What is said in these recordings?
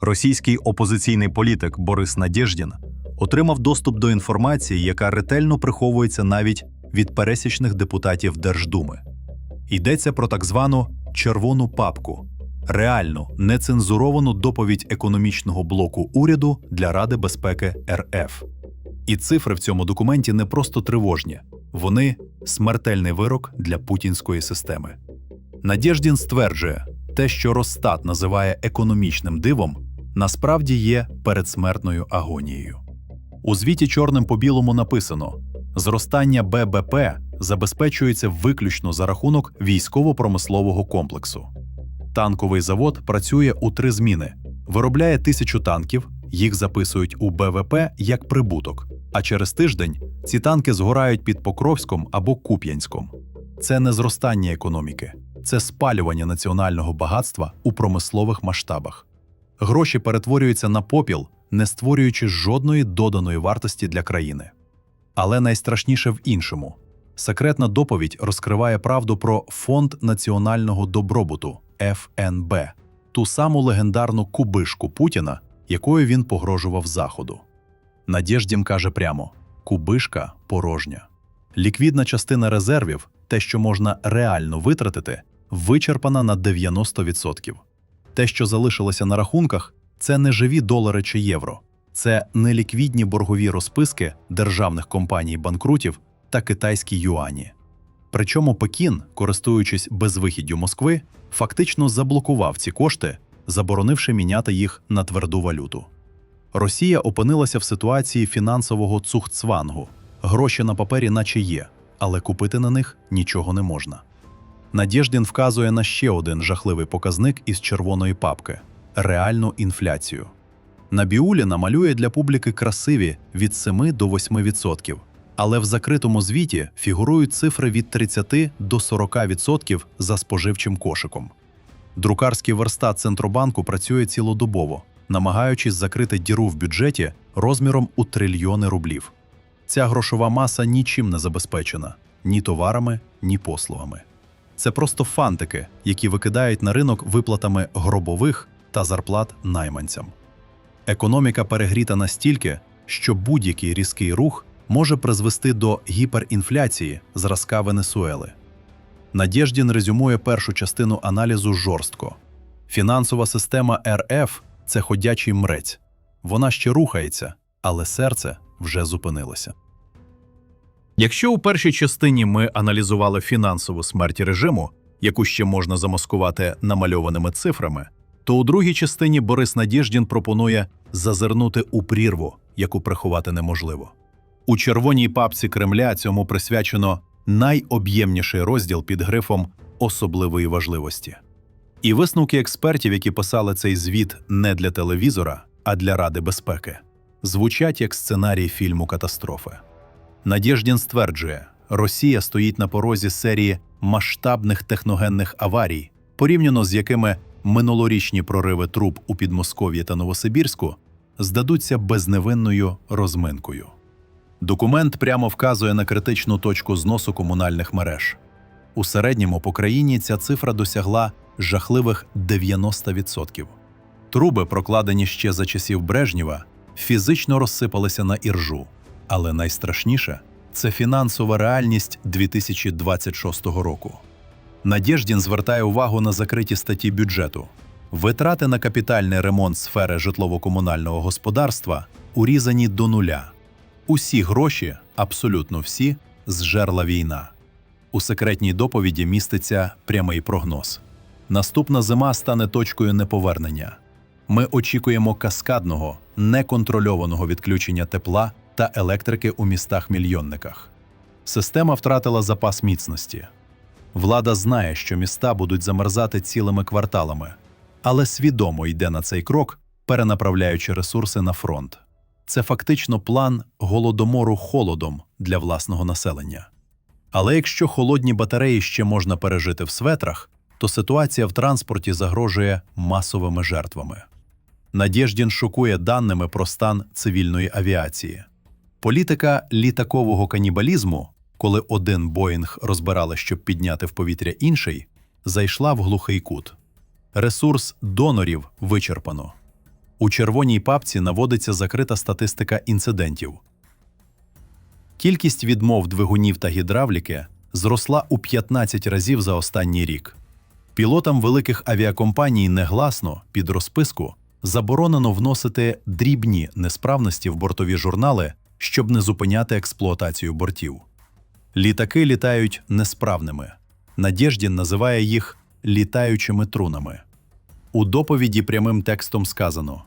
Російський опозиційний політик Борис Надєждін отримав доступ до інформації, яка ретельно приховується навіть від пересічних депутатів Держдуми. Йдеться про так звану червону папку реальну нецензуровану доповідь економічного блоку уряду для Ради безпеки РФ. І цифри в цьому документі не просто тривожні, вони смертельний вирок для путінської системи. Надєждін стверджує, те, що Росстат називає економічним дивом, насправді є передсмертною агонією. У звіті чорним по білому написано: зростання ББП забезпечується виключно за рахунок військово-промислового комплексу. Танковий завод працює у три зміни, виробляє тисячу танків, їх записують у БВП як прибуток. А через тиждень ці танки згорають під Покровськом або Куп'янськом. Це не зростання економіки, це спалювання національного багатства у промислових масштабах. Гроші перетворюються на попіл, не створюючи жодної доданої вартості для країни. Але найстрашніше в іншому. Секретна доповідь розкриває правду про Фонд національного добробуту ФНБ, ту саму легендарну кубишку Путіна, якою він погрожував Заходу. Надєждім каже прямо: кубишка порожня. Ліквідна частина резервів, те, що можна реально витратити, вичерпана на 90%. Те, що залишилося на рахунках, це не живі долари чи євро, це неліквідні боргові розписки державних компаній банкрутів та китайські юані. Причому Пекін, користуючись безвихіддю Москви, фактично заблокував ці кошти, заборонивши міняти їх на тверду валюту. Росія опинилася в ситуації фінансового цухцвангу. Гроші на папері наче є, але купити на них нічого не можна. Надєждін вказує на ще один жахливий показник із червоної папки реальну інфляцію. Набіуліна малює для публіки красиві від 7 до 8%, але в закритому звіті фігурують цифри від 30 до 40% за споживчим кошиком. Друкарський верстат Центробанку працює цілодобово, намагаючись закрити діру в бюджеті розміром у трильйони рублів. Ця грошова маса нічим не забезпечена ні товарами, ні послугами. Це просто фантики, які викидають на ринок виплатами гробових та зарплат найманцям. Економіка перегріта настільки, що будь-який різкий рух може призвести до гіперінфляції зразка Венесуели. Надєждін резюмує першу частину аналізу жорстко. Фінансова система РФ це ходячий мрець. Вона ще рухається, але серце вже зупинилося. Якщо у першій частині ми аналізували фінансову смерть режиму, яку ще можна замаскувати намальованими цифрами, то у другій частині Борис Надєждін пропонує зазирнути у прірву, яку приховати неможливо. У червоній папці Кремля цьому присвячено найоб'ємніший розділ під грифом особливої важливості. І висновки експертів, які писали цей звіт не для телевізора, а для Ради безпеки, звучать як сценарій фільму катастрофи. Надєждін стверджує, Росія стоїть на порозі серії масштабних техногенних аварій, порівняно з якими минулорічні прориви труб у Підмосков'ї та Новосибірську здадуться безневинною розминкою. Документ прямо вказує на критичну точку зносу комунальних мереж. У середньому по країні ця цифра досягла жахливих 90%. Труби, прокладені ще за часів Брежнєва, фізично розсипалися на іржу. Але найстрашніше це фінансова реальність 2026 року. Надєждін звертає увагу на закриті статті бюджету. Витрати на капітальний ремонт сфери житлово-комунального господарства урізані до нуля. Усі гроші, абсолютно всі, зжерла війна. У секретній доповіді міститься прямий прогноз. Наступна зима стане точкою неповернення. Ми очікуємо каскадного, неконтрольованого відключення тепла та електрики у містах-мільйонниках. Система втратила запас міцності. Влада знає, що міста будуть замерзати цілими кварталами, але свідомо йде на цей крок, перенаправляючи ресурси на фронт. Це фактично план голодомору холодом для власного населення. Але якщо холодні батареї ще можна пережити в светрах, то ситуація в транспорті загрожує масовими жертвами. Надєждін шокує даними про стан цивільної авіації. Політика літакового канібалізму, коли один Боїнг розбирали, щоб підняти в повітря інший, зайшла в глухий кут. Ресурс донорів вичерпано. У червоній папці наводиться закрита статистика інцидентів. Кількість відмов двигунів та гідравліки зросла у 15 разів за останній рік. Пілотам великих авіакомпаній негласно під розписку заборонено вносити дрібні несправності в бортові журнали, щоб не зупиняти експлуатацію бортів. Літаки літають несправними. Надєждін називає їх літаючими трунами. У доповіді прямим текстом сказано: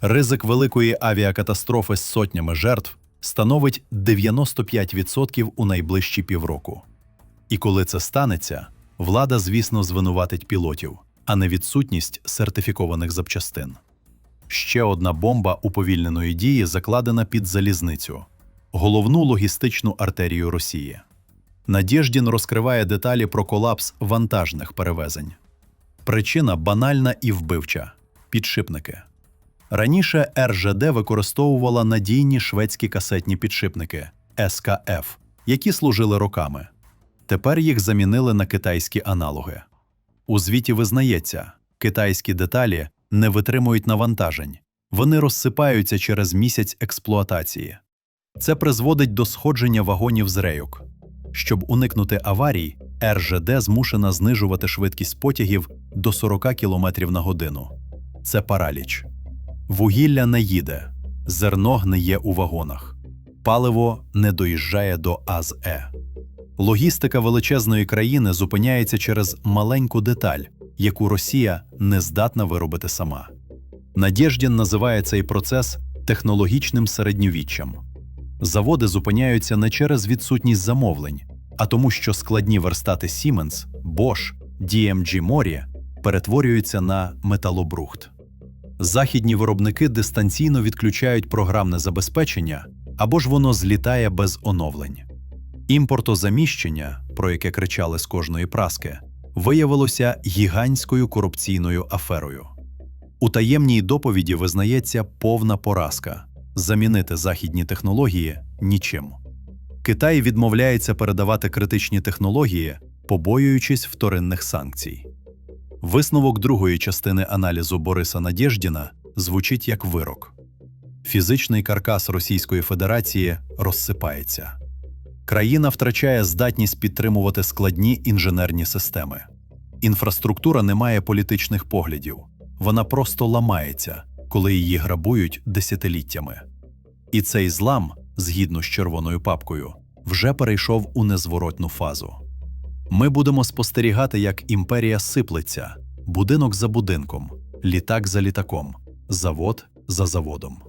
ризик великої авіакатастрофи з сотнями жертв становить 95% у найближчі півроку. І коли це станеться, влада, звісно, звинуватить пілотів, а не відсутність сертифікованих запчастин. Ще одна бомба уповільненої дії закладена під залізницю головну логістичну артерію Росії. Надєждін розкриває деталі про колапс вантажних перевезень. Причина банальна і вбивча підшипники. Раніше РЖД використовувала надійні шведські касетні підшипники СКФ, які служили роками. Тепер їх замінили на китайські аналоги. У звіті визнається, китайські деталі не витримують навантажень, вони розсипаються через місяць експлуатації. Це призводить до сходження вагонів з рейок. Щоб уникнути аварій, РЖД змушена знижувати швидкість потягів до 40 км на годину. Це параліч. Вугілля не їде, зерно гниє у вагонах, паливо не доїжджає до АЗЕ. Логістика величезної країни зупиняється через маленьку деталь, яку Росія не здатна виробити сама. Надєждін називає цей процес технологічним середньовіччям. Заводи зупиняються не через відсутність замовлень, а тому, що складні верстати Siemens, Bosch, DMG Морі перетворюються на металобрухт. Західні виробники дистанційно відключають програмне забезпечення або ж воно злітає без оновлень. Імпортозаміщення, про яке кричали з кожної праски, виявилося гігантською корупційною аферою. У таємній доповіді визнається повна поразка замінити західні технології нічим. Китай відмовляється передавати критичні технології, побоюючись вторинних санкцій. Висновок другої частини аналізу Бориса Надєждіна звучить як вирок: фізичний каркас Російської Федерації розсипається. Країна втрачає здатність підтримувати складні інженерні системи. Інфраструктура не має політичних поглядів, вона просто ламається, коли її грабують десятиліттями. І цей злам, згідно з червоною папкою, вже перейшов у незворотну фазу. Ми будемо спостерігати, як імперія сиплеться, будинок за будинком, літак за літаком, завод за заводом.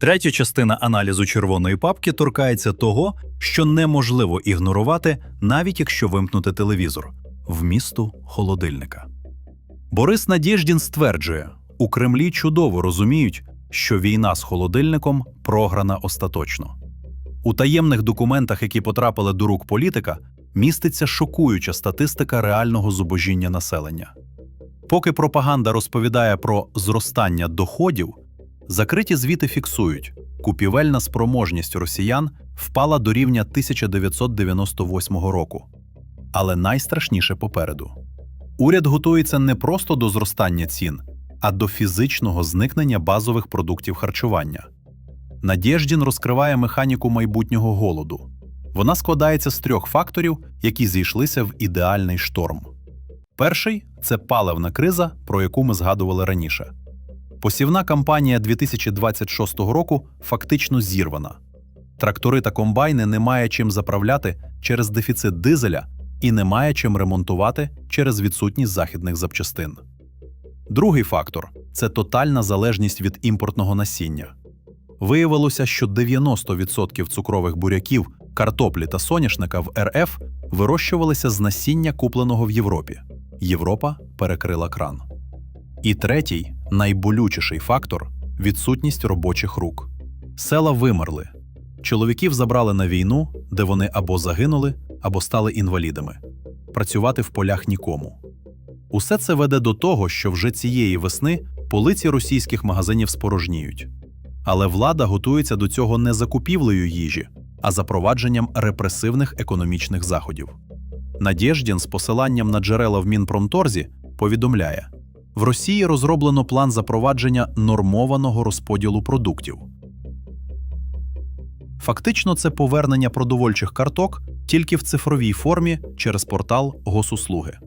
Третя частина аналізу червоної папки торкається того, що неможливо ігнорувати, навіть якщо вимкнути телевізор вмісту холодильника. Борис Надєждін стверджує, у Кремлі чудово розуміють, що війна з холодильником програна остаточно. У таємних документах, які потрапили до рук політика, міститься шокуюча статистика реального зубожіння населення. Поки пропаганда розповідає про зростання доходів, закриті звіти фіксують, купівельна спроможність росіян впала до рівня 1998 року. Але найстрашніше попереду. Уряд готується не просто до зростання цін, а до фізичного зникнення базових продуктів харчування. Надєждін розкриває механіку майбутнього голоду. Вона складається з трьох факторів, які зійшлися в ідеальний шторм. Перший це паливна криза, про яку ми згадували раніше. Посівна кампанія 2026 року фактично зірвана. Трактори та комбайни немає чим заправляти через дефіцит дизеля і немає чим ремонтувати через відсутність західних запчастин. Другий фактор це тотальна залежність від імпортного насіння. Виявилося, що 90% цукрових буряків, картоплі та соняшника в РФ вирощувалися з насіння, купленого в Європі. Європа перекрила кран. І третій, найболючіший фактор відсутність робочих рук. Села вимерли. Чоловіків забрали на війну, де вони або загинули, або стали інвалідами. Працювати в полях нікому. Усе це веде до того, що вже цієї весни полиці російських магазинів спорожніють. Але влада готується до цього не закупівлею їжі, а запровадженням репресивних економічних заходів. Надєждін з посиланням на джерела в Мінпромторзі повідомляє: В Росії розроблено план запровадження нормованого розподілу продуктів. Фактично, це повернення продовольчих карток тільки в цифровій формі через портал Госуслуги.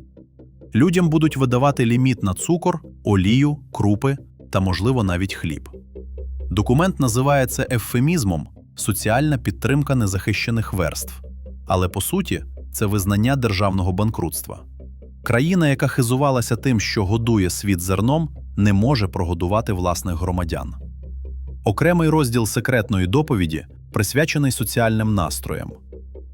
Людям будуть видавати ліміт на цукор, олію, крупи та, можливо, навіть хліб. Документ називається ефемізмом соціальна підтримка незахищених верств. Але по суті, це визнання державного банкрутства. Країна, яка хизувалася тим, що годує світ зерном, не може прогодувати власних громадян. Окремий розділ секретної доповіді присвячений соціальним настроям.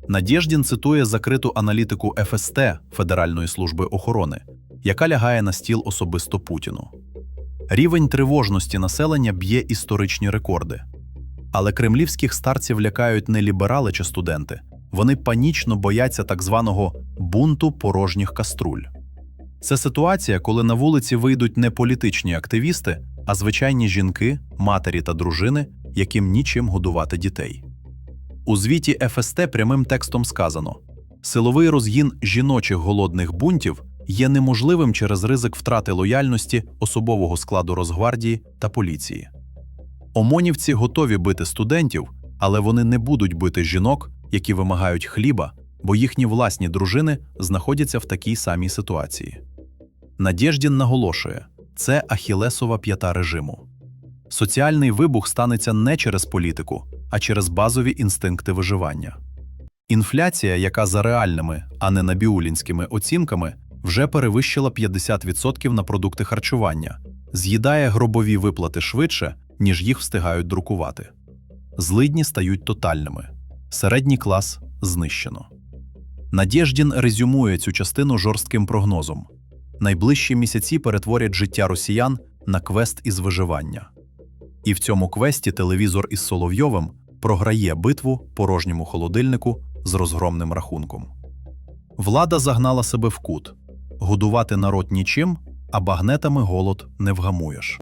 Надєждін цитує закриту аналітику ФСТ Федеральної служби охорони, яка лягає на стіл особисто Путіну. Рівень тривожності населення б'є історичні рекорди. Але кремлівських старців лякають не ліберали чи студенти, вони панічно бояться так званого бунту порожніх каструль. Це ситуація, коли на вулиці вийдуть не політичні активісти, а звичайні жінки, матері та дружини, яким нічим годувати дітей. У звіті ФСТ прямим текстом сказано: силовий розгін жіночих голодних бунтів є неможливим через ризик втрати лояльності особового складу Росгвардії та поліції. ОМОНівці готові бити студентів, але вони не будуть бити жінок, які вимагають хліба, бо їхні власні дружини знаходяться в такій самій ситуації. Надєждін наголошує, це ахілесова п'ята режиму. Соціальний вибух станеться не через політику, а через базові інстинкти виживання. Інфляція, яка за реальними, а не набіулінськими оцінками, вже перевищила 50% на продукти харчування, з'їдає гробові виплати швидше, ніж їх встигають друкувати. Злидні стають тотальними. Середній клас знищено. Надєждін резюмує цю частину жорстким прогнозом: найближчі місяці перетворять життя росіян на квест із виживання. І в цьому квесті телевізор із Соловйовим програє битву порожньому холодильнику з розгромним рахунком. Влада загнала себе в кут годувати народ нічим, а багнетами голод не вгамуєш.